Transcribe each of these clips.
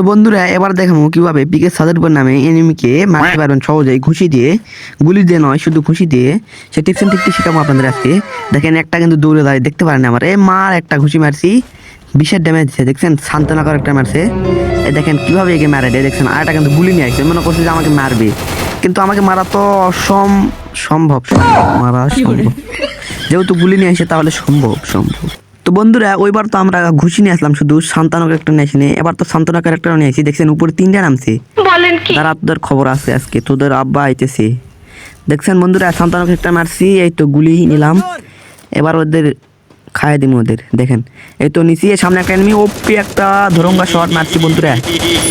তো বন্ধুরা এবার দেখাবো কীভাবে পিকে সাজারপুর নামে এনিমিকে মারতে পারবেন সহজেই। ঘুষি দিয়ে গুলি দিয়ে নয় শুধু ঘুষি দিয়ে। সে টিপস এন্ড টিকটি শেখাবো আপনাদের আজকে। দেখেন একটা কিন্তু দৌড়ে দাঁড়িয়ে দেখতে পারেন আমার। এ মার একটা ঘুষি মারছি। বিশের ড্যামেজ দিচ্ছে দেখছেন শান্তনাকর একটা মারছে। এই দেখেন কীভাবে একে মারে দেয় দেখছেন আর একটা কিন্তু গুলি নিয়ে আসছে। মনে করছে যে আমাকে মারবে। কিন্তু আমাকে মারা তো অসম সম্ভব সম্ভব মারা সম্ভব। যেহেতু গুলি নিয়ে আসে তাহলে সম্ভব সম্ভব। তো বন্ধুরা ওইবার তো আমরা ঘুষি নিয়ে আসলাম শুধু শান্তানো ক্যারেক্টার নিয়ে আসিনি এবার তো শান্তনা ক্যারেক্টার নিয়ে আসি। দেখছেন উপরে তিনটা নামছে। বলেন কি? তারা তোদের খবর আছে আজকে তোদের আব্বা আইতেছে। দেখছেন বন্ধুরা শান্তানো ক্যারেক্টার মারছি এই তো গুলি নিলাম। এবার ওদের খাইয়ে দিম ওদের দেখেন। এই তো নিচে সামনে একটা এনিমি ওপি একটা ধরঙ্গা শট মারছি বন্ধুরা।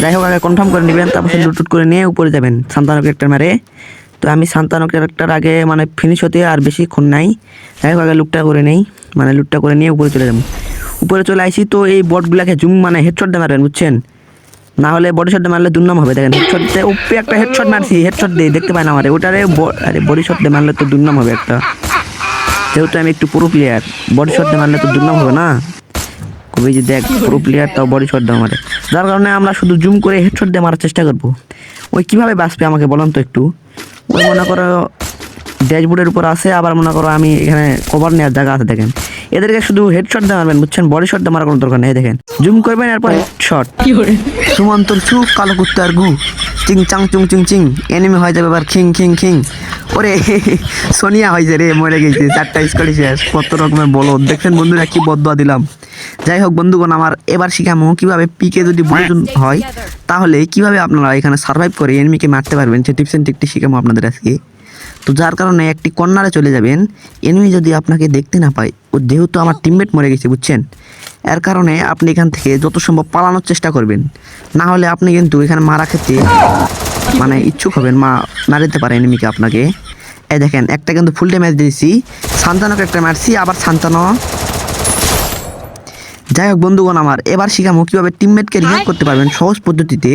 যাই হোক আগে কনফার্ম করে নেবেন তারপর লুটুট করে নিয়ে উপরে যাবেন শান্তানো ক্যারেক্টার মারে। তো আমি শান্তানো ক্যারেক্টার আগে মানে ফিনিশ হতে আর বেশিক্ষণ নাই। যাই হোক আগে লুটটা করে নেই। মানে লুটটা করে নিয়ে উপরে চলে যাব। উপরে চলে আসি তো এই বটগুলাকে জুম মানে হেডশট দিয়ে মারবেন, বুঝছেন? না হলে বডি শট মারলে দুর্নাম হবে, দেখেন হেডশট দিয়ে, উপরে একটা হেডশট মারছি হেডশট দিয়ে, দেখতে পাই না আমারে। ওটারে আরে বডি শট দিয়ে মারলে তো দুর্নাম হবে একটা। যেহেতু আমি একটু পুরো প্লেয়ার বডি শট দিয়ে মারলে তো দুর্নাম হবে না? কবি যে দেখ, পুরো প্লেয়ার তাও বডি শট দেওয়া মারে। যার কারণে আমরা শুধু জুম করে হেডশট দিয়ে মারার চেষ্টা করব। ওই কীভাবে বাঁচবে আমাকে বলুন তো একটু? ওই মনে করো ড্যাশবোর্ডের উপর আছে আবার মনে করো আমি এখানে কভার নেওয়ার জায়গা আছে দেখেন। এদেরকে শুধু হেডশট দিয়ে মারবেন বুঝছেন? বডি শট দিয়ে মারার কোনো দরকার নেই দেখেন। জুম করবেন এরপর শট সুমন্তর চু কালো কুত্তার গু। চিং চাং চুং চিং চিং। এনিমি হয়ে যাবে এবার খিং খিং খিং। ওরে সোনিয়া হয়েছে রে মরে গেছে। চারটা স্কলি শেষ। কত রকমের বলো দেখছেন বন্ধুরা কি বদয়া দিলাম। যাই হোক বন্ধুগণ আমার এবার শিখামো কীভাবে পিকে যদি প্রয়োজন হয় তাহলে কীভাবে আপনারা এখানে সার্ভাইভ করে এনিমিকে মারতে পারবেন সে টিপস এন্ড টিকটি শিখামো আপনাদের আজকে। তো যার কারণে একটি কর্নারে চলে যাবেন। এনিমি যদি আপনাকে দেখতে না পায় ও যেহেতু আমার টিমমেট মরে গেছে বুঝছেন? এর কারণে আপনি এখান থেকে যত সম্ভব পালানোর চেষ্টা করবেন। না হলে আপনি কিন্তু এখানে মারা খেতে মানে ইচ্ছুক হবেন মা না দিতে পারে এনিমিকে আপনাকে। এই দেখেন একটা কিন্তু ফুল ড্যামেজ দিয়েছি। সান্তানোকে একটা মারছি আবার সান্তানো। যাই হোক বন্ধুগণ আমার এবার শিখামো কীভাবে টিমমেটকে রিভাইভ করতে পারবেন সহজ পদ্ধতিতে।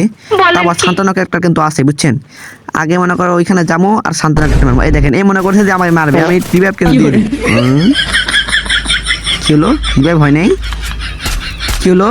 আবার কি? সান্তানক একটা কিন্তু আছে বুঝছেন? আগে মনে করো ওইখানে যাব আর সান্তানক একটা মারবো। এই দেখেন এই মনে করছে যে আমায় মারবে। আমি কিন্তু দিয়ে দিই। কি হলো? রিভাইভ হয় নাই? কি হলো?